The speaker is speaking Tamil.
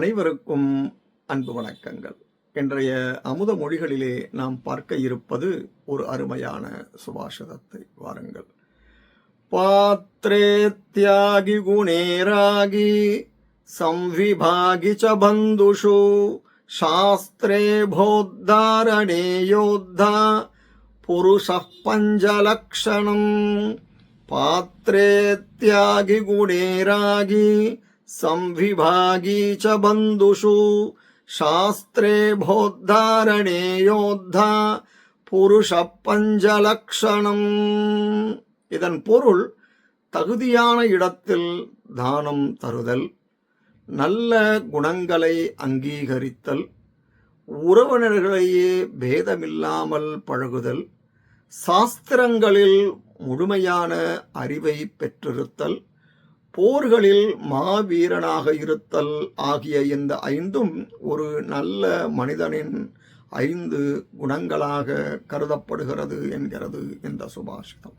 அனைவருக்கும் அன்பு வணக்கங்கள். இன்றைய அமுத மொழிகளிலே நாம் பார்க்க இருப்பது ஒரு அருமையான சுபாஷிதத்தை. வாருங்கள். பாத்ரே தியாகி குணேராகி சம்விபாகி ச பந்துஷு சாஸ்திரே போத்தாரணே யோத்தா புருஷ பஞ்சலக்ஷணம். பாத்ரே தியாகி குணேராகி संविभागी च बन्धुषु शास्त्रे भोद्धारणे योद्धा புருஷ பஞ்சலக்ஷணம் இதன் பொருள் தகுதியான இடத்தில் தானம் தருதல் நல்ல குணங்களை அங்கீகரித்தல் உறவினர்களையே பேதமில்லாமல் பழகுதல் சாஸ்திரங்களில் முழுமையான அறிவை பெற்றிருத்தல் போர்களில் மாவீரனாக இருத்தல் ஆகிய இந்த ஐந்தும் ஒரு நல்ல மனிதனின் ஐந்து குணங்களாக கருதப்படுகிறது என்கிறது இந்த சுபாஷிதம்.